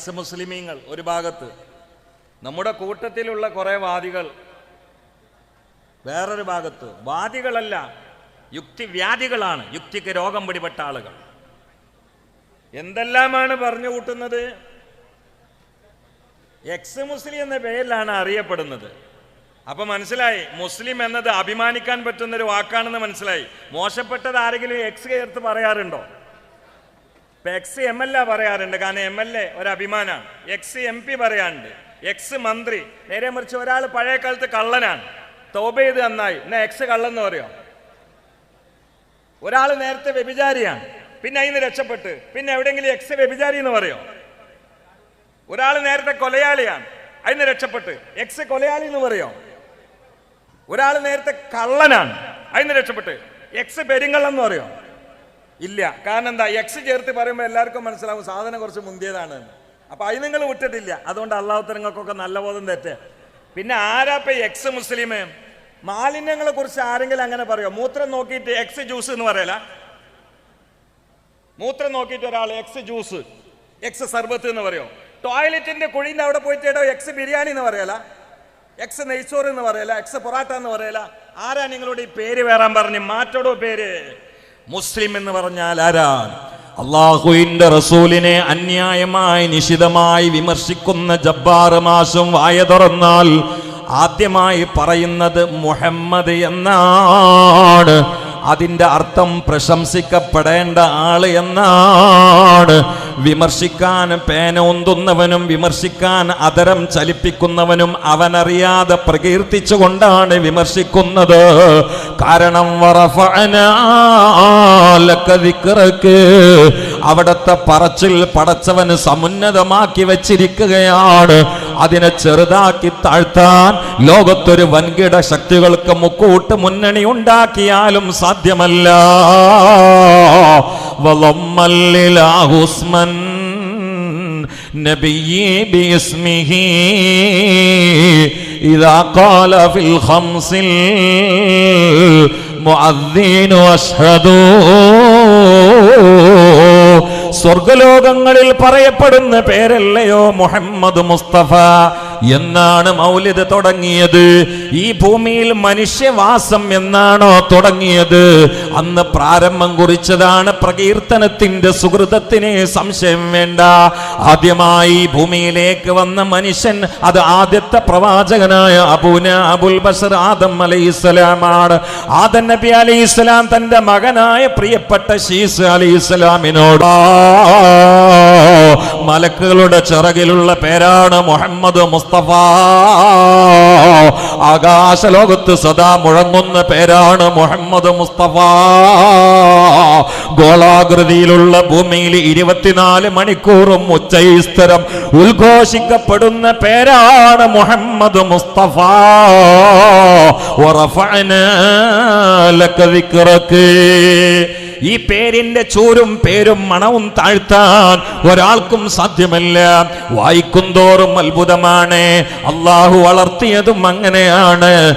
X മുസ്ലിമീങ്ങൾ ഒരു ഭാഗത്ത്. നമ്മുടെ കൂട്ടത്തിലുള്ള കുറേ വാദികൾ വേറൊരു ഭാഗത്ത്. വാദികളല്ല യുക്തിവ്യാധികളാണ് യുക്തിക്ക് രോഗം പിടിപെട്ട ആളുകൾ. എന്തെല്ലാമാണ് പറഞ്ഞു കൂട്ടുന്നത്? എക്സ് മുസ്ലിം എന്ന പേരിലാണ് അറിയപ്പെടുന്നത്. അപ്പൊ മനസ്സിലായി മുസ്ലിം എന്നത് അഭിമാനിക്കാൻ പറ്റുന്ന ഒരു വാക്കാണെന്ന് മനസ്സിലായി. മോശപ്പെട്ടത് ആരെങ്കിലും എക്സ് ചേർത്ത് പറയാറുണ്ടോ? ഇപ്പൊ എക്സ് എം എൽ എ പറയാറുണ്ട്. കാരണം എം എൽ എ ഒരു അഭിമാനമാണ് എക്സ് എം പി പറയാറുണ്ട്. എക്സ് മന്ത്രി. നേരെ മറിച്ച് ഒരാൾ പഴയ കാലത്ത് കള്ളനാണ്. തോപ ചെയ്ത് നന്നായി എന്നാ എക്സ് കള്ളെന്ന് പറയോ? ഒരാൾ നേരത്തെ വ്യഭിചാരിയാണ്. പിന്നെ അതിന് രക്ഷപ്പെട്ട്. പിന്നെ എവിടെയെങ്കിലും എക്സ് വ്യഭിചാരി എന്ന് പറയോ? ഒരാൾ നേരത്തെ കൊലയാളിയാണ്. അതിന് രക്ഷപ്പെട്ട്. എക്സ് കൊലയാളി എന്ന് പറയോ? ഒരാൾ നേരത്തെ കള്ളനാണ്. അതിന് രക്ഷപ്പെട്ട്. എക്സ് പെരിങ്കള്ളം എന്ന് പറയോ? ഇല്ല. കാരണം എന്താ എക്സ് ചേർത്ത് പറയുമ്പോൾ എല്ലാവർക്കും മനസ്സിലാവും സാധനം കുറച്ച് മുന്തിയതാണ് അപ്പോൾ അപ്പൊ അത് നിങ്ങൾ വിട്ടിട്ടില്ല. അതുകൊണ്ട് അള്ളാഹുത്തരങ്ങൾക്കൊക്കെ നല്ല ബോധം തെറ്റ്. പിന്നെ ആരാപ്പ എക്സ് മുസ്ലിം? മാലിന്യങ്ങളെ കുറിച്ച് ആരെങ്കിലും അങ്ങനെ പറയോ? മൂത്രം നോക്കിയിട്ട് എക്സ് ജ്യൂസ് എന്ന് പറയല? മൂത്രം നോക്കിയിട്ട് ഒരാൾ എക്സ് ജ്യൂസ് എക്സ് സർബത്ത് എന്ന് പറയോ? ടോയ്ലറ്റിന്റെ കുഴിന്റെ അവിടെ പോയിട്ട് എടോ എക്സ് ബിരിയാണി എന്ന് പറയല? എക്സ് നെയ്ച്ചോറ് എന്ന് പറയല? എക്സ് പൊറാട്ട എന്ന് പറയല? ആരാ നിങ്ങളോട് ഈ പേര് വേറാൻ പറഞ്ഞു? മാറ്റോടോ പേര്. മുസ്ലിം എന്ന് പറഞ്ഞാൽ ആരാ അള്ളാഹുവിന്റെ റസൂലിനെ അന്യായമായി നിശിതമായി വിമർശിക്കുന്ന ജബ്ബാർ മാസം വായ തുറന്നാൽ ആദ്യമായി പറയുന്നത് മുഹമ്മദ് എന്നാണ്. അതിന്റെ അർത്ഥം പ്രശംസിക്കപ്പെടേണ്ട ആൾ എന്നാണ്. വിമർശിക്കാൻ പേന ഒന്തുന്നവനും വിമർശിക്കാൻ അതരം ചലിപ്പിക്കുന്നവനും അവനറിയാതെ പ്രകീർത്തിച്ചുകൊണ്ടാണ് വിമർശിക്കുന്നത്. കാരണം. അവിടത്തെ പറച്ചിൽ പടച്ചവന് സമുന്നതമാക്കി വച്ചിരിക്കുകയാണ്. അതിനെ ചെറുതാക്കി താഴ്ത്താൻ ലോകത്തൊരു വൻകിട ശക്തികൾക്ക് മുക്കൂട്ട് മുന്നണി ഉണ്ടാക്കിയാലും സാധ്യമല്ല. വലമ്മല്ലിലാഹുസ്മൻ نبي باسمه إذا قال في الخمس المؤذن أشهد സ്വർഗലോകങ്ങളിൽ പറയപ്പെടുന്ന പേരല്ലയോ മുഹമ്മദ് മുസ്തഫ എന്നാണ് മൗലിദ് തുടങ്ങിയത്? ഈ ഭൂമിയിൽ മനുഷ്യവാസം എന്നാണോ തുടങ്ങിയത്? അന്ന് പ്രാരംഭം കുറിച്ചതാണ് പ്രകീർത്തനത്തിന്റെ സുഹൃതത്തിന് സംശയം വേണ്ട. ആദ്യമായി ഭൂമിയിലേക്ക് വന്ന മനുഷ്യൻ അത് ആദ്യത്തെ പ്രവാചകനായ അബൂന അബുൽ ബഷർ ആദം അലൈഹിസ്സലാമാണ്. ആദം നബി അലൈഹിസ്സലാം തന്റെ മകനായ പ്രിയപ്പെട്ട ഷീസ് അലൈഹിസ്സലാമിനോട് മലക്കുകളുടെ ചിറകിലുള്ള പേരാണ് മുഹമ്മദ് മുസ്തഫ ആകാശലോകത്ത് സദാ മുഴങ്ങുന്ന പേരാണ് മുഹമ്മദ് മുസ്തഫ ഗോളാകൃതിയിലുള്ള ഭൂമിയിൽ ഇരുപത്തിനാല് മണിക്കൂറും ഉച്ചൈസ്തരം ഉദ്ഘോഷിക്കപ്പെടുന്ന പേരാണ് മുഹമ്മദ് മുസ്തഫ ورفعنا لك ذكرك ഈ പേരിന്റെ ചൂരും പേരും മണവും താഴ്ത്താൻ ഒരാൾക്കും സാധ്യമല്ല. വായിക്കും തോറും അത്ഭുതമാണ്. അള്ളാഹു വളർത്തിയതും അങ്ങനെയാണ്.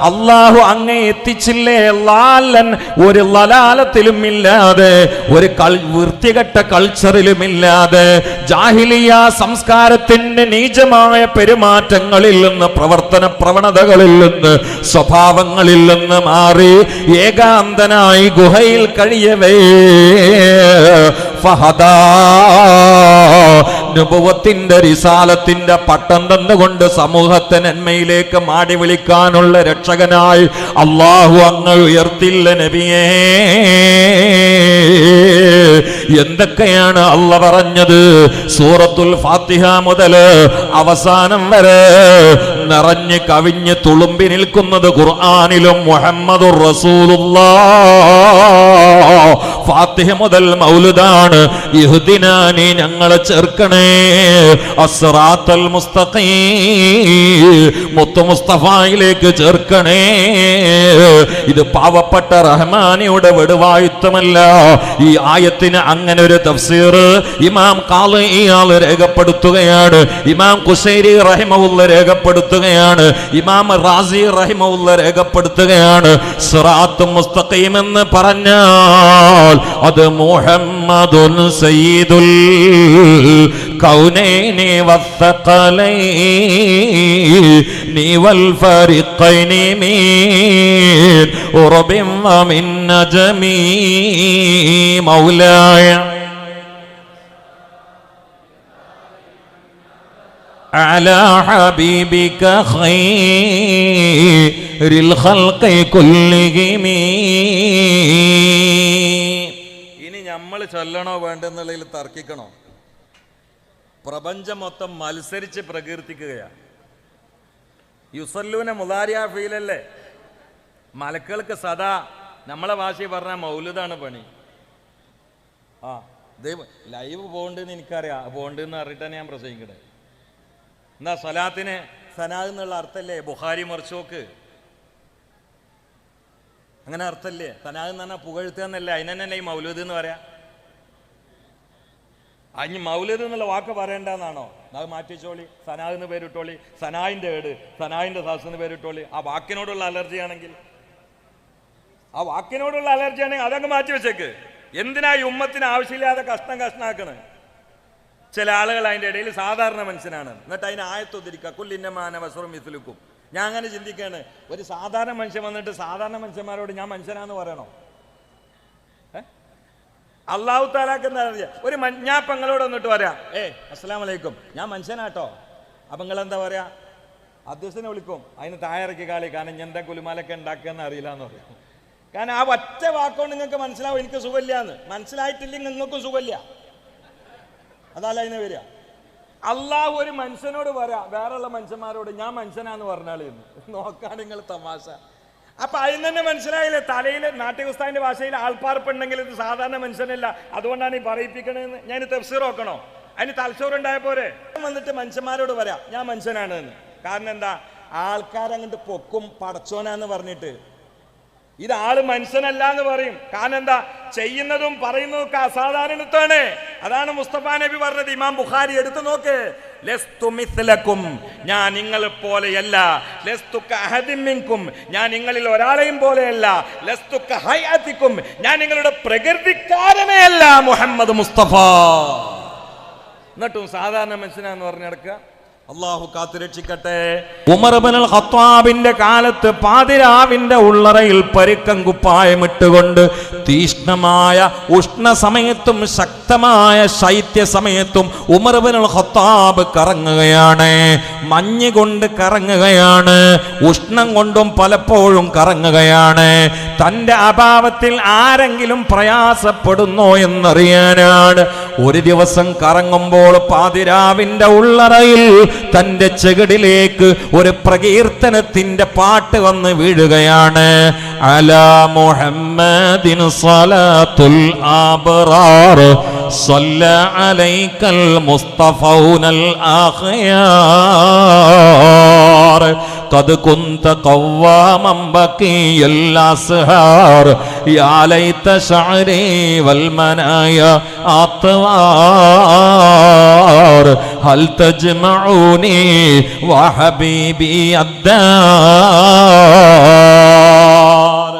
അള്ളാഹു അങ്ങേ എത്തിച്ചില്ലേ? ലാലൻ ഒരു ലലാലത്തിലും ഇല്ലാതെ ഒരു കൾ വൃത്തികെട്ട കൾച്ചറിലും ഇല്ലാതെ ജാഹിലിയ സംസ്കാരത്തിന്റെ നീചമായ പെരുമാറ്റങ്ങളിൽ നിന്ന് പ്രവർത്തന പ്രവണതകളിൽ നിന്ന് സ്വഭാവങ്ങളിൽ നിന്ന് മാറി ഏകാന്തനായി ഗുഹയിൽ കഴിയവേ. ഫഹദാ നുപവത്തിന്റെ റിസാലത്തിന്റെ പട്ടം തന്നുകൊണ്ട് സമൂഹത്തെ നന്മയിലേക്ക് മാടി വിളിക്കാനുള്ള രക്ഷകനായി അള്ളാഹു അങ്ങ് ഉയർത്തില്ല നബിയേ. എന്തൊക്കെയാണ് അള്ള പറഞ്ഞത്? സൂറത്തുൽ ഫാത്തിഹ മുതൽ അവസാനം വരെ നിറഞ്ഞ് കവിഞ്ഞ് തുളുമ്പി നിൽക്കുന്നത് ഖുർആാനിലും മുഹമ്മദുർ റസൂലുള്ളാ. മുതൽ മൗലുദാണ്. യഹുദിനാനി ഞങ്ങളെ ചേർക്കണേ. അസ്റാത്തൽ മുത്തു മുസ്തഫയിലേക്ക് ചേർക്കണേ. ഇത് പാവപ്പെട്ട റഹ്മാനിയുടെ വെടുവായുത്തമല്ല. ഈ ആയത്തിന് അങ്ങനെ ഒരു തഫ്സീർ ഇമാം കാൾ ഇയാൾ രേഖപ്പെടുത്തുകയാണ്. ഇമാം കുശൈരി റഹിമവുള്ള രേഖപ്പെടുത്തുകയാണ്. ഇമാം റാസി റഹിമവുള്ള രേഖപ്പെടുത്തുകയാണ്. സിറാത്തും മുസ്തഖീം എന്ന് പറഞ്ഞാൽ അത് മുഹമ്മദുൻ സയ്യിദുൽ കൗനൈനി വസ്സഖലൈനി വൽ ഫരിഖൈനി മീൻ ഉറബിൻ വമിൻ നജമി മൗലായ على حبيبك خير الخلق كلهم ഇനി നമ്മൾ ചൊല്ലണോ വേണ്ടെന്നുള്ളതിൽ തർക്കിക്കണോ? പ്രപഞ്ചം മൊത്തം മത്സരിച്ച് പ്രകീർത്തിക്കുകയാണ് യുസല്ലൂന മുതാരിയ ഫീലല്ലേ? മലക്കുകൾക്ക് സദാ നമ്മളെ ഭാഷയിൽ പറഞ്ഞ മൗലുദാണ് പണി. ആ ദൈവം ലൈവ് പോകണ്ടെന്ന് എനിക്കറിയാം. പോകണ്ടെന്ന് അറിയിട്ടാണ് ഞാൻ പ്രസംഗിക്കട്ടെ എന്നാ സലാത്തിന് സനാ എന്നുള്ള അർത്ഥല്ലേ? ബുഹാരി മറിച്ചോക്ക്. അങ്ങനെ അർത്ഥല്ലേ? സനാ എന്ന് പറഞ്ഞാൽ പുകഴ്ത്തുക എന്നല്ലേ? അതിനെന്നല്ലേ ഈ മൗലൂദ് എന്ന് പറയാ? അഞ്ഞ് മൗലൂദ് എന്നുള്ള വാക്ക് പറയേണ്ടതെന്നാണോ അത് മാറ്റിച്ചോളി സനാ പേരിട്ടോളി. സനായിന്റെ ഏട്. സനായിന്റെ സാസ് എന്ന് പേരിട്ടോളി. ആ വാക്കിനോടുള്ള അലർജി ആണെങ്കിൽ. ആ വാക്കിനോടുള്ള അലർജി ആണെങ്കിൽ അതങ്ങ് മാറ്റി വെച്ചേക്ക് എന്തിനാ ഈ ഉമ്മത്തിന് ആവശ്യമില്ലാതെ കഷ്ണം കഷ്ണാക്കണ്? ചില ആളുകൾ അതിന്റെ ഇടയിൽ സാധാരണ മനുഷ്യനാണ്. എന്നിട്ട് അതിനെ ആയത്തൊതിരിക്കുക കുല്ലിന്നമാന വസ്ത്രം മിഥിലുക്കും ഞാൻ അങ്ങനെ ചിന്തിക്കുകയാണ് ഒരു സാധാരണ മനുഷ്യൻ വന്നിട്ട് സാധാരണ മനുഷ്യന്മാരോട് ഞാൻ മനുഷ്യനാന്ന് പറയണോ? അള്ളാഹു താലാക്ക് എന്താ ഒരു ഞാൻ ഇപ്പം നിങ്ങളോട് വന്നിട്ട് പറയാം ഏ അസ്സലാം വലൈക്കും ഞാൻ മനുഷ്യനാട്ടോ അപ്പം നിങ്ങൾ എന്താ പറയാ? അധ്യക്ഷനെ വിളിക്കും. അതിന് തായറക്കി കാളി കാരണം ഞാൻ എന്താ കുലുമാലൊക്കെ ഉണ്ടാക്കുകയെന്ന് അറിയില്ല എന്ന് പറയും. കാരണം ആ ഒറ്റ വാക്കുകൊണ്ട് നിങ്ങൾക്ക് മനസ്സിലാവും എനിക്ക് സുഖമില്ല എന്ന് മനസ്സിലായിട്ടില്ലെങ്കിൽ നിങ്ങൾക്കും സുഖമില്ല. അതല്ല അതിനെ വരിക. അള്ളാഹു ഒരു മനുഷ്യനോട് പറയാം വേറെയുള്ള മനുഷ്യന്മാരോട് ഞാൻ മനുഷ്യനാന്ന് പറഞ്ഞാൽ നോക്കാണ് നിങ്ങൾ തമാശ. അപ്പൊ അതിന് തന്നെ മനസ്സിലായില്ലേ? തലയിൽ നാട്യകുസ്താവിന്റെ ഭാഷയിൽ ആൾപ്പാർപ്പുണ്ടെങ്കിൽ ഇത് സാധാരണ മനുഷ്യനല്ല. അതുകൊണ്ടാണ് ഈ പറയിപ്പിക്കണതെന്ന്. ഞാൻ തെഫ്സീർ നോക്കണോ? അതിന് തലച്ചോറുണ്ടായ പോരെ? വന്നിട്ട് മനുഷ്യന്മാരോട് പറയാ ഞാൻ മനുഷ്യനാണ് എന്ന് കാരണം എന്താ? ആൾക്കാരങ്ങോട്ട് പൊക്കും പടച്ചോനാന്ന് പറഞ്ഞിട്ട്. ഇത് ആൾ മനുഷ്യനല്ല എന്ന് പറയും. കാരണം എന്താ? ചെയ്യുന്നതും പറയുന്നതും ഒക്കെ അസാധാരണത്വമാണ് അതാണ് മുസ്തഫ നബി പറഞ്ഞത് ഇമാം ബുഖാരി എടുത്തു നോക്ക്. ഞാൻ നിങ്ങളെ പോലെയല്ല. ഞാൻ നിങ്ങളിൽ ഒരാളെയും പോലെയല്ല. ഞാൻ നിങ്ങളുടെ പ്രകൃതിക്കാരനേ അല്ല മുഹമ്മദ് മുസ്തഫ. എന്നിട്ടും സാധാരണ മനുഷ്യനാന്ന് പറഞ്ഞു നടക്കുക. അള്ളാഹു കാത്തുരക്ഷിക്കട്ടെ ഉമർ ഹത്വാബിന്റെ കാലത്ത് പാതിരാവിന്റെ ഉള്ളറയിൽ പരുക്കം കുപ്പായമിട്ടുകൊണ്ട് തീഷ്ണമായ ഉഷ്ണ സമയത്തും ശക്തമായ ശൈത്യ സമയത്തും ഉമർബനൽ ഹത്താബ് കറങ്ങുകയാണ്. മഞ്ഞ് കൊണ്ട് കറങ്ങുകയാണ്. ഉഷ്ണം കൊണ്ടും പലപ്പോഴും കറങ്ങുകയാണ്. തന്റെ അഭാവത്തിൽ ആരെങ്കിലും പ്രയാസപ്പെടുന്നോ എന്നറിയാനാണ് ഒരു ദിവസം കറങ്ങുമ്പോൾ പാതിരാവിന്റെ ഉള്ളറയിൽ തന്റെ ചെകിടിലേക്ക് ഒരു പ്രകീർത്തനത്തിന്റെ പാട്ട് വന്ന് വീഴുകയാണ് അലാ മുഹമ്മദിൻ സ്വലാത്തുൽ ആബ്റാർ صلى عليك المصطفون الأخيار قد كنت قواما بقي الأسهار يا ليت شعري والمنايا أطوار هل تجمعوني وحبيبي الدار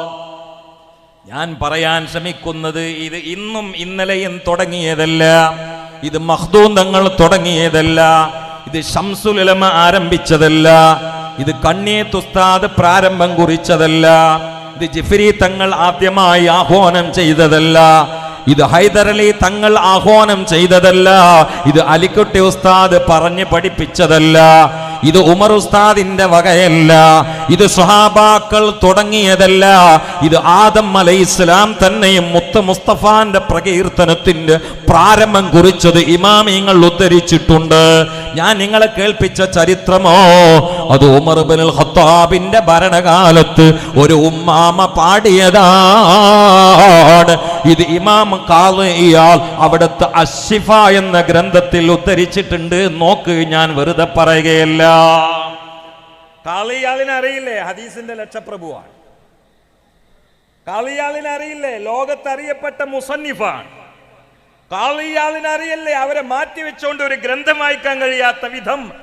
ഞാൻ പറയാൻ ശ്രമിക്കുന്നത് ഇത് ഇന്നും ഇന്നലെയും തുടങ്ങിയതല്ല ഇത് മഖ്ദൂം തങ്ങൾ തുടങ്ങിയതല്ല ഇത് ഷംസുലമ ആരംഭിച്ചതല്ല ഇത് കണ്ണിയത്ത് ഉസ്താദ് പ്രാരംഭം കുറിച്ചതല്ല. ഇത് ജിഫരി തങ്ങൾ ആദ്യമായി ആഹ്വാനം ചെയ്തതല്ല. ഇത് ഹൈദരലി തങ്ങൾ ആഹ്വാനം ചെയ്തതല്ല. ഇത് അലിക്കുട്ടി ഉസ്താദ് പറഞ്ഞു പഠിപ്പിച്ചതല്ല. ഇത് ഉമർ ഉസ്താദിന്റെ വകയല്ല. ഇത് സുഹാബാക്കൾ തുടങ്ങിയതല്ല. ഇത് ആദം അലൈഹി ഇസ്ലാം തന്നെയും മുത്ത മുസ്തഫാന്റെ പ്രകീർത്തനത്തിന്റെ പ്രാരംഭം കുറിച്ചത് ഇമാമിങ്ങൾ ഉദ്ധരിച്ചിട്ടുണ്ട്. ഞാൻ നിങ്ങളെ കേൾപ്പിച്ച ചരിത്രമോ? അത് ഉമർ ബിനുൽ ഖത്താബിന്റെ ഭരണകാലത്ത് ഒരു ഉമ്മാമ പാടിയതാണ്. ഇത് ഇമാം കാളിയാൽ അവിടുത്തെ അഷിഫ എന്ന ഗ്രന്ഥത്തിൽ ഉദ്ധരിച്ചിട്ടുണ്ട്. നോക്ക് ഞാൻ വെറുതെ പറയുകയല്ല. കാളിയാളിനെ അറിയില്ലേ ഹദീസിന്റെ ലക്ഷപ്രഭുവാണ്. കാളിയാളിനറിയില്ലേ ലോകത്തറിയപ്പെട്ട മുസന്നിഫാണ്. കാളിയാളിനറിയല്ലേ അവരെ മാറ്റിവെച്ചുകൊണ്ട് ഒരു ഗ്രന്ഥം വായിക്കാൻ കഴിയാത്ത വിധം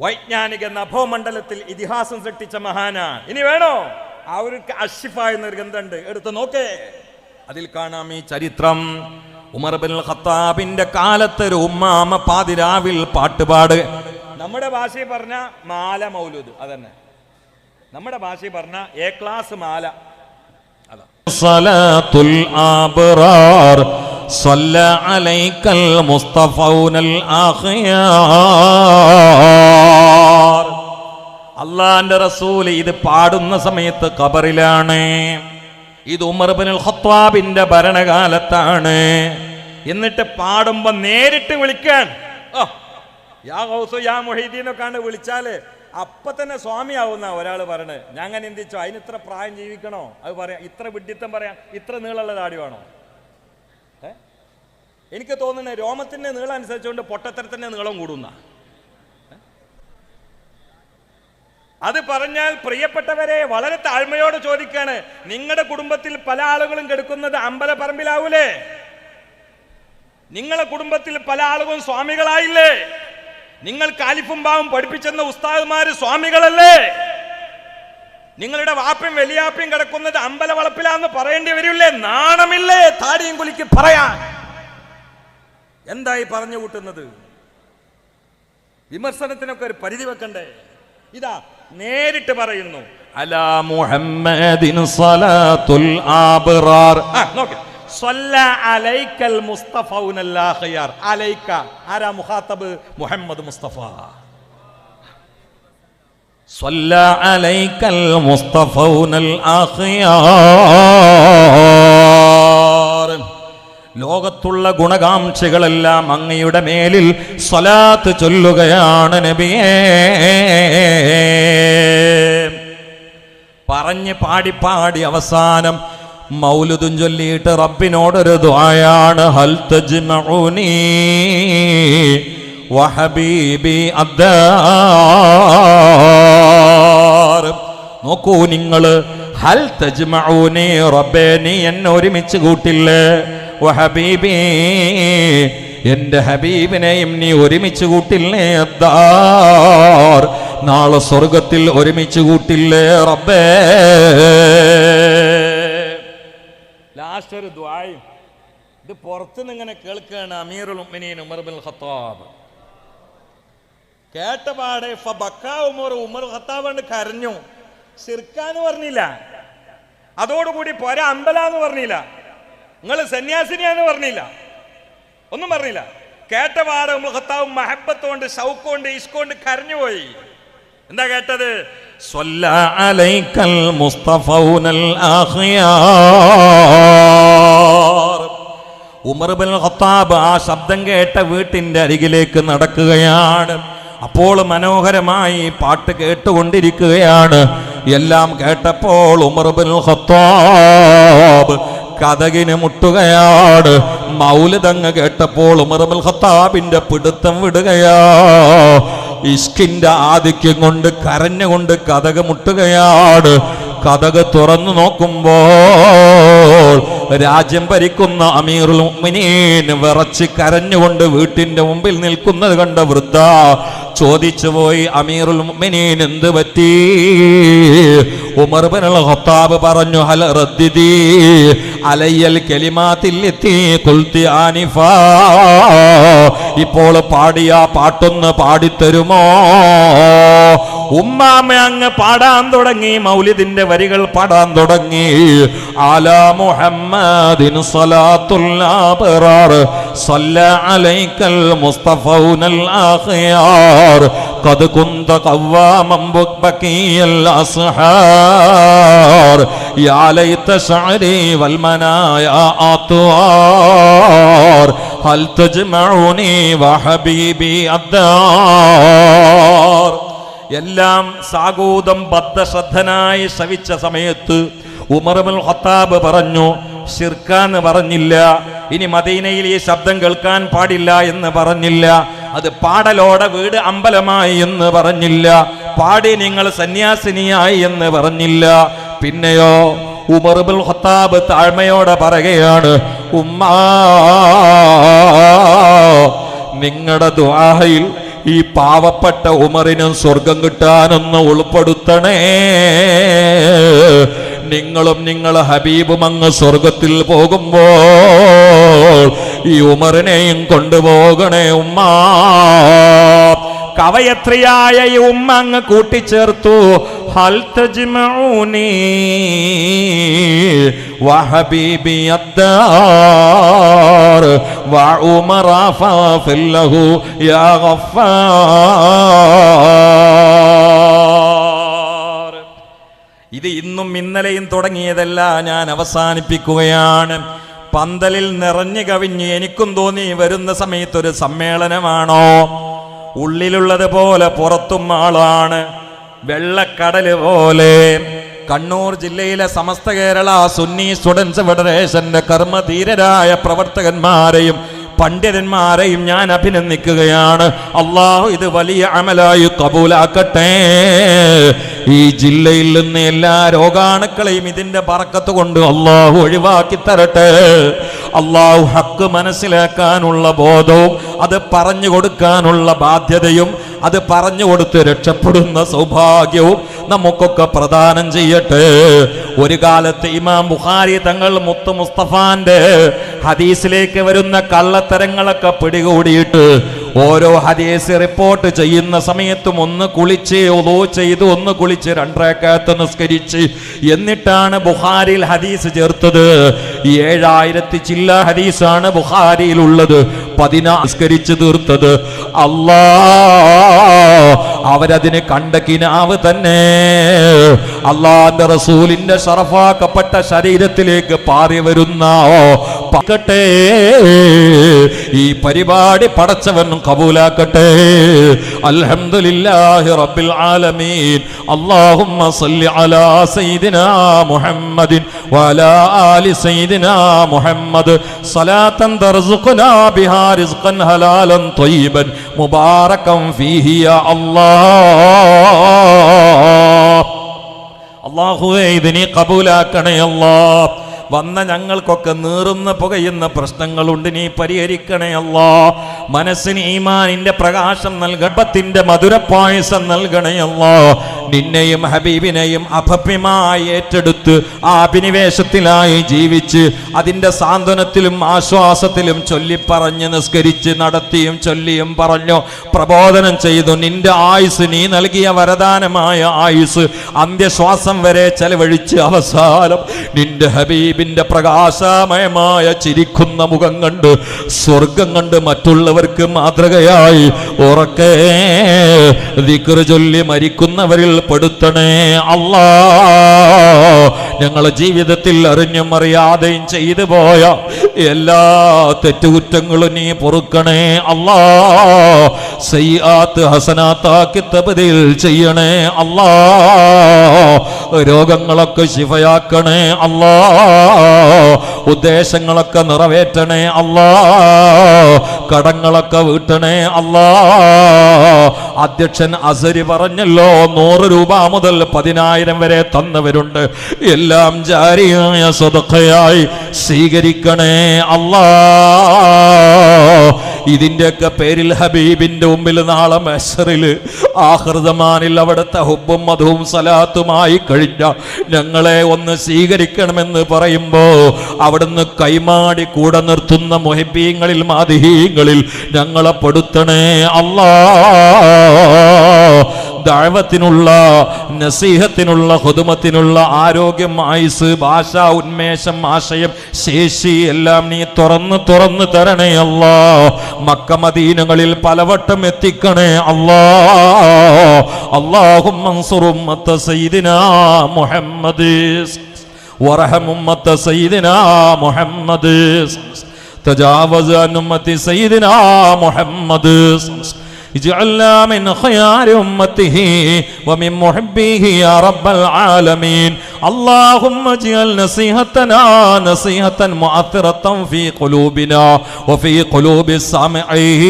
വൈജ്ഞാനിക നഭോമണ്ഡലത്തിൽ ഇതിഹാസം സൃഷ്ടിച്ച മഹാനാണ്. ഇനി വേണോ? അവർക്ക് അഷിഫ എന്നൊരു ഗ്രന്ഥമുണ്ട്. എടുത്ത് നോക്കേ. അതിൽ കാണാം ഈ ചരിത്രം. ഉമർ ബിൻ ഖത്താബിന്റെ കാലത്ത് ഒരു ഉമ്മാമ പാതിരാവിൽ പാട്ടുപാട് നമ്മുടെ ഭാഷയിൽ പറഞ്ഞ മാല മൗലൂദ് അതന്നെ നമ്മുടെ ഭാഷയിൽ പറഞ്ഞ എ ക്ലാസ് മാല അതാ صلاة الأبرار صلى عليك المصطفون الأخيار അള്ളാന്റെ റസൂൽ ഇത് പാടുന്ന സമയത്ത് ഖബറിലാണ് ഇത് ഉമർ ബിൻ ഖത്താബിന്റെ ഭരണകാലത്താണ് എന്നിട്ട് പാടുമ്പോ നേരിട്ട് വിളിക്കാൻ ഓ യാ ഹൗസു യാ മൊഹീദ്ദീനൊക്കെയാണ് വിളിച്ചാൽ അപ്പൊ തന്നെ സ്വാമിയാവുന്ന ഒരാൾ പറയണത് ഞാൻ അങ്ങനെ എന്തിച്ചോ അതിന് ഇത്ര പ്രായം ജീവിക്കണോ? അത് പറയാം ഇത്ര വിഡ്ഢിത്തം പറയാം ഇത്ര നീളമുള്ള താടി വേണോ? എനിക്ക് തോന്നുന്നത് രോമത്തിന്റെ നീളം അനുസരിച്ചുകൊണ്ട് പൊട്ടത്തരത്തിന്റെ നീളം കൂടുന്ന. അത് പറഞ്ഞാൽ പ്രിയപ്പെട്ടവരെ വളരെ താഴ്മയോട് ചോദിക്കാണ് നിങ്ങളുടെ കുടുംബത്തിൽ പല ആളുകളും കെടുക്കുന്നത് അമ്പലപ്പറമ്പിലാവൂലേ? നിങ്ങളുടെ കുടുംബത്തിൽ പല ആളുകളും സ്വാമികളായില്ലേ? നിങ്ങൾ കാലിഫും ബാവും പഠിപ്പിച്ചെന്ന ഉസ്താദുമാര് സ്വാമികളല്ലേ? നിങ്ങളുടെ വാപ്പയും വലിയാപ്പയും കിടക്കുന്നത് അമ്പലവളപ്പിലാന്ന് പറയേണ്ടി വരില്ലേ? നാണമില്ലേ? താടിയും കുലിക്ക് പറയാൻ. എന്തായി പറഞ്ഞു കൂട്ടുന്നത്? വിമർശനത്തിനൊക്കെ ഒരു പരിധി വെക്കണ്ടേ? ഇതാ നേരിട്ട് പറയുന്നു. അലാ മുഹമ്മദിൻ സലാത്തുൽ ആബ്റാർ. ആ, നോക്ക്. സ്വല്ല അലൈക്കൽ മുസ്തഫൗനല്ലാ ഖിയാർ. അലൈക്ക ആരാ മുഖാത്തബ് മുഹമ്മദ് മുസ്തഫ صلى عليك المصطفون الأخيار ലോകത്തുള്ള ഗുണകാംക്ഷികളെല്ലാം അങ്ങയുടെ മേലിൽ സ്വലാത്ത് ചൊല്ലുകയാണ് നബിയേ പറഞ്ഞ് പാടി പാടി അവസാനം മൗലുദും ചൊല്ലിയിട്ട് റബ്ബിനോടൊരു ദ്വായാണ് ഹൽ നോക്കൂ നിങ്ങൾ ഹൽ തജ്മഊനി റബ്ബേ നീ എന്നെ ഒരുമിച്ച് കൂട്ടില്ലേ? വഹബീബി എന്റെ ഹബീബിനെയും നീ ഒരുമിച്ച് കൂട്ടില്ലേ അദ്ദാർ? നാളെ സ്വർഗത്തിൽ ഒരുമിച്ച് കൂട്ടില്ലേ റബ്ബേ? ലാസ്റ്റ് ഒരു ദ്വായും ഇത് പുറത്തുനിന്ന് ഇങ്ങനെ കേൾക്കുകയാണ് അമീറുൽ ഉമർ ബിൻ ഖത്താബ്. കേട്ട പാടെ ഉമർ ഉമർ ഖത്താബ് കരഞ്ഞു. സിർക്കാന്ന് പറഞ്ഞില്ല. അതോടുകൂടി പോര അമ്പല എന്ന് പറഞ്ഞില്ല. നിങ്ങൾ സന്യാസിനിയാന്ന് പറഞ്ഞില്ല. ഒന്നും പറഞ്ഞില്ല. കേട്ട പാടെ ഉമർ ഖത്താബ് മഹബത്ത് കൊണ്ട് ഷൗക്ക് കൊണ്ട് കരഞ്ഞുപോയി. എന്താ കേട്ടത്? ഉമർബിൻ ഖത്താബ് ആ ശബ്ദം കേട്ട വീട്ടിന്റെ അരികിലേക്ക് നടക്കുകയാണ്. അപ്പോൾ മനോഹരമായി പാട്ട് കേട്ടുകൊണ്ടിരിക്കുകയാണ്. എല്ലാം കേട്ടപ്പോൾ ഉമർബിൻ ഖത്താബ് കഥകിന് മുട്ടുകയാണ്. മൗലതങ്ങ് കേട്ടപ്പോൾ ഉമർബിൽ ഖത്താബിന്റെ പിടുത്തം വിടുകയാ. ഇഷ്കിന്റെ ആധിക്യം കൊണ്ട് കരഞ്ഞുകൊണ്ട് കഥക മുട്ടുകയാണ് കഥക തുറന്നു നോക്കുമ്പോൾ രാജ്യം ഭരിക്കുന്ന അമീറുൽ വിറച്ച് കരഞ്ഞുകൊണ്ട് വീട്ടിന്റെ മുമ്പിൽ നിൽക്കുന്നത് കണ്ട വൃദ്ധ ചോദിച്ചു പോയി അമീറുൽ മുഅ്മിനീൻ എന്ത് പറ്റി? ഉമർ ബിൻ ഖത്താബ് പറഞ്ഞു ഹൽ റദ്ദിദി അലയ്യൽ കെലിമാത്തില്ലെത്തി കുൽത്തി ആനിഫാ ഇപ്പോൾ പാടിയ പാട്ടൊന്ന് പാടിത്തരുമോ? ഉമ്മാമ അങ്ങ് പാടാൻ തുടങ്ങി മൗലിദിന്റെ വരികൾ പാടാൻ തുടങ്ങി ആലാ മുഹമ്മദിൻ സലാത്തുൽ ആബറാർ صلى عليك المصطفون الأخيار قد كنت قواما بكي الأسحار يا ليت شعري والمنايا أطوار هل تجمعني وحبيبي الدار എല്ലാം സാഗൂതം ബദ്ധശ്രദ്ധനായി ശവിച്ച സമയത്ത് ഉമർമുൽ ഹത്താബ് പറഞ്ഞു ഷിർക്കാന്ന് പറഞ്ഞില്ല. ഇനി മദീനയിൽ ഈ ശബ്ദം കേൾക്കാൻ പാടില്ല എന്ന് പറഞ്ഞില്ല. അത് പാടലോടെ വീട് അമ്പലമായി എന്ന് പറഞ്ഞില്ല. പാടി നിങ്ങൾ സന്യാസിനിയായി എന്ന് പറഞ്ഞില്ല. പിന്നെയോ ഉമർബുൽ ഹത്താബ് താഴ്മയോടെ പറയുകയാണ് ഉമ്മ നിങ്ങളുടെ ദ്വാഹയിൽ ഈ പാവപ്പെട്ട ഉമറിനും സ്വർഗം കിട്ടാനൊന്ന് ഉൾപ്പെടുത്തണേ. നിങ്ങളും നിങ്ങൾ ഹബീബും അങ്ങ് സ്വർഗത്തിൽ പോകുമ്പോൾ ഈ ഉമറിനെയും കൊണ്ടുപോകണേ ഉമ്മ. കവയത്രിയായ ഉമ്മ അങ്ങ് കൂട്ടിച്ചേർത്തു. ഹൽ തജ്മഊനി വഹബീബി അദ്ദാർ വഉമറ ഫാഫിൽ ലഹു യാ ഗഫാർ ഇത് ഇന്നും ഇന്നലെയും തുടങ്ങിയതല്ല ഞാൻ അവസാനിപ്പിക്കുകയാണ്. പന്തലിൽ നിറഞ്ഞു കവിഞ്ഞ് എനിക്കും തോന്നി വരുന്ന സമയത്തൊരു സമ്മേളനമാണോ? ഉള്ളിലുള്ളത് പോലെ പുറത്തും ആളാണ്. വെള്ളക്കടൽ പോലെ. കണ്ണൂർ ജില്ലയിലെ സമസ്ത കേരള സുന്നി സ്റ്റുഡൻസ് ഫെഡറേഷന്റെ കർമ്മധീരരായ പ്രവർത്തകന്മാരെയും പണ്ഡിതന്മാരെയും ഞാൻ അഭിനന്ദിക്കുകയാണ്. അള്ളാഹു ഇത് വലിയ അമലായി കബൂലാക്കട്ടെ. ഈ ജില്ലയിൽ നിന്ന് എല്ലാ രോഗാണുക്കളെയും ഇതിന്റെ പറക്കത്ത് കൊണ്ട് അള്ളാഹു ഒഴിവാക്കി തരട്ടെ. അള്ളാഹു ഹക്ക് മനസ്സിലാക്കാനുള്ള ബോധവും അത് പറഞ്ഞു കൊടുക്കാനുള്ള ബാധ്യതയും അത് പറഞ്ഞു കൊടുത്ത് രക്ഷപ്പെടുന്ന സൗഭാഗ്യവും നമുക്കൊക്കെ പ്രദാനം ചെയ്യട്ടെ. ഒരു കാലത്ത് ഇമാം ബുഖാരി തങ്ങൾ മുത്തു മുസ്തഫാന്റെ ഹദീസിലേക്ക് വരുന്ന കള്ളത്തരങ്ങളൊക്കെ പിടികൂടിയിട്ട് ഓരോ ഹദീസ് റിപ്പോർട്ട് ചെയ്യുന്ന സമയത്തും ഒന്ന് കുളിച്ച് ഒതോ ചെയ്ത് ഒന്ന് കുളിച്ച് രണ്ടരക്കാത്ത് നിസ്കരിച്ച് എന്നിട്ടാണ് ബുഹാരിയിൽ ഹദീസ് ചേർത്തത്. ഏഴായിരത്തി ചില്ല ഹദീസാണ് ബുഹാരിയിൽ ഉള്ളത് പതിനാസ്കരിച്ച് തീർത്തത്. അല്ലാ അവരതിന് കണ്ട കിനാവ് തന്നെ. അള്ളാന്റെ റസൂലിന്റെ ഷറഫാക്കപ്പെട്ട ശരീരത്തിലേക്ക് പാറി വരുന്ന പക്കട്ടെ. ഈ പരിപാടി പടച്ചവനും കബൂലാക്കട്ടെ. അൽഹംദുലില്ലാഹി റബ്ബിൽ ആലമീൻ. അല്ലാഹുമ്മ സല്ലി അലാ സയ്യിദിനാ മുഹമ്മദിൻ വഅലാ ആലി സയ്യിദിനാ മുഹമ്മദ്. സ്വലാത്തൻ തർസുഖനാ ബിഹാ റിസ്ഖൻ ഹലാലൻ ത്വയ്യിബൻ മുബാറകം ഫീഹി യാ അല്ലാഹ്. അള്ളാഹുവേ ഇതിനെ കബൂലാക്കണേ അല്ലാ വന്ന ഞങ്ങൾക്കൊക്കെ നീറുന്ന പുകയുന്ന പ്രശ്നങ്ങളുണ്ട്. നീ പരിഹരിക്കണേ അല്ലോ. മനസ്സിന് ഈമാനിന്റെ പ്രകാശം നൽകപ്പത്തിന്റെ മധുരപ്പായസം നൽകണേ അല്ലാ. നിന്നെയും ഹബീബിനെയും അഭപ്യമായി ഏറ്റെടുത്ത് ആ അഭിനിവേശത്തിലായി ജീവിച്ച് അതിന്റെ സാന്ത്വനത്തിലും ആശ്വാസത്തിലും ചൊല്ലിപ്പറഞ്ഞ് നിസ്കരിച്ച് നടത്തിയും ചൊല്ലിയും പറഞ്ഞു പ്രബോധനം ചെയ്തു. നിന്റെ ആയുസ് നീ നൽകിയ വരദാനമായ ആയുസ് അന്ത്യശ്വാസം വരെ ചെലവഴിച്ച് അവസാനം നിന്റെ ഹബീബിന്റെ പ്രകാശമയമായ ചിരിക്കുന്ന മുഖം കണ്ട് സ്വർഗം കണ്ട് മറ്റുള്ളവർക്ക് മാതൃകയായി. ഉറക്കേ ദിക്കറ് ചൊല്ലി മരിക്കുന്നവരിൽ പെടുത്തണേ അല്ലാ ഞങ്ങളെ ജീവിതത്തിൽ അറിഞ്ഞും അറിയാതെയും ചെയ്തു പോയ എല്ലാ തെറ്റുകുറ്റങ്ങളും നീ പൊറുക്കണേ അല്ലാ സയ്യാത്ത് ഹസനാത്താക്കി തപതിയിൽ ചെയ്യണേ അല്ലാ രോഗങ്ങളൊക്കെ ശിഫയാക്കണേ അല്ലാ. ഉദ്ദേശങ്ങളൊക്കെ നിറവേറ്റണേ അല്ലാ. കടങ്ങളൊക്കെ വീട്ടണേ അല്ലാ. അധ്യക്ഷൻ അസരി പറഞ്ഞല്ലോ നൂറ് രൂപ മുതൽ പതിനായിരം വരെ തന്നവരുണ്ട്. എല്ലാം ജാരിയായ സ്വതക്കയായി സ്വീകരിക്കണേ അല്ലാ. ഇതിന്റെയൊക്കെ പേരിൽ ഹബീബിന്റെ മുമ്പിൽ നാളെ മെസറിൽ ആഹൃതമാനിൽ അവിടുത്തെ ഹുബും മധുവും സലാത്തുമായി കഴിഞ്ഞ ഞങ്ങളെ ഒന്ന് സ്വീകരിക്കണമെന്ന് പറയുമ്പോ അവിടുന്ന് കൈമാടി കൂടെ നിർത്തുന്ന മൊഹിബീങ്ങളിൽ മാതിഹീങ്ങളിൽ ഞങ്ങളെ പെടുത്തണേ അല്ലാ. ദാഴ്വത്തിനുള്ള നസീഹത്തിനുള്ള ഹുദുമത്തിനുള്ള ആരോഗ്യം ആയുസ് ഭാഷ ഉന്മേഷം ആശയം ശേഷി എല്ലാം നീ തുറന്ന് തുറന്ന് തരണേ അല്ലാ മക്ക മദീനകളിൽ പലവട്ടം എത്തിക്കണേ അല്ലാ അല്ലാഹും മൻസുറുമ്മത്ത സയ്യിദിനാ മുഹമ്മദ് വറഹം ഉമ്മത്ത സയ്യിദിനാ മുഹമ്മദ് تجاوز عن أمة سيدنا محمد اجعلنا من خيار أمته ومن محبيه يا رب العالمين اللهم اجعل نصيحتنا نصيحة مؤثرة في قلوبنا وفي قلوب السامعين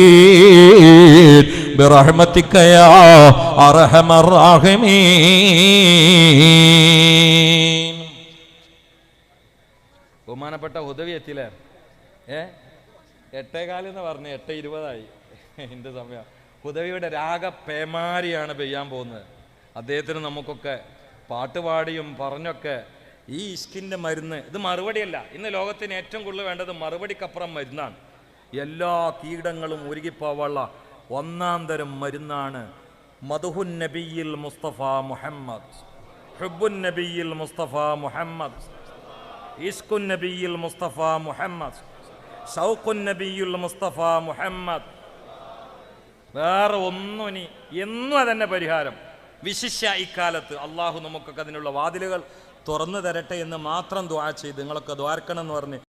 برحمتك يا أرحم الراحمين ബഹുമാനപ്പെട്ട ഉദവി എത്തിയില്ലേ ഏ എട്ടേകാലം എന്ന് പറഞ്ഞ് എട്ട് ഇരുപതായി എൻ്റെ സമയം ഹുദവിയുടെ രാഗ പേമാരിയാണ് പെയ്യാൻ പോകുന്നത്. അദ്ദേഹത്തിന് നമുക്കൊക്കെ പാട്ടുപാടിയും പറഞ്ഞൊക്കെ ഈ ഇഷ്കിന്റെ മരുന്ന് ഇത് മറുപടിയല്ല. ഇന്ന് ലോകത്തിന് ഏറ്റവും കൂടുതൽ വേണ്ടത് മറുപടിക്കപ്പുറം മരുന്നാണ്. എല്ലാ കീടങ്ങളും ഉരുകിപ്പോവുള്ള ഒന്നാം തരം മരുന്നാണ് മധുഹുൻ നബിയിൽ മുസ്തഫ മുഹമ്മദ്. ഹുബുൻ നബിയിൽ മുസ്തഫ മുഹമ്മദ്. ഇസ്കുൻ നബിയിൽ മുസ്തഫ മുഹമ്മദ്. സൗഖുൻ നബിയുൽ മുസ്തഫ മുഹമ്മദ്. വേറെ ഒന്നും ഇനി എന്നും അതന്നെ പരിഹാരം. വിശിഷ്യ ഇക്കാലത്ത് അള്ളാഹു നമുക്കൊക്കെ അതിനുള്ള വാതിലുകൾ തുറന്നു തരട്ടെ എന്ന് മാത്രം ദ്വാ ചെയ്ത് നിങ്ങളൊക്കെ ദ്വാർക്കണം എന്ന് പറഞ്ഞ്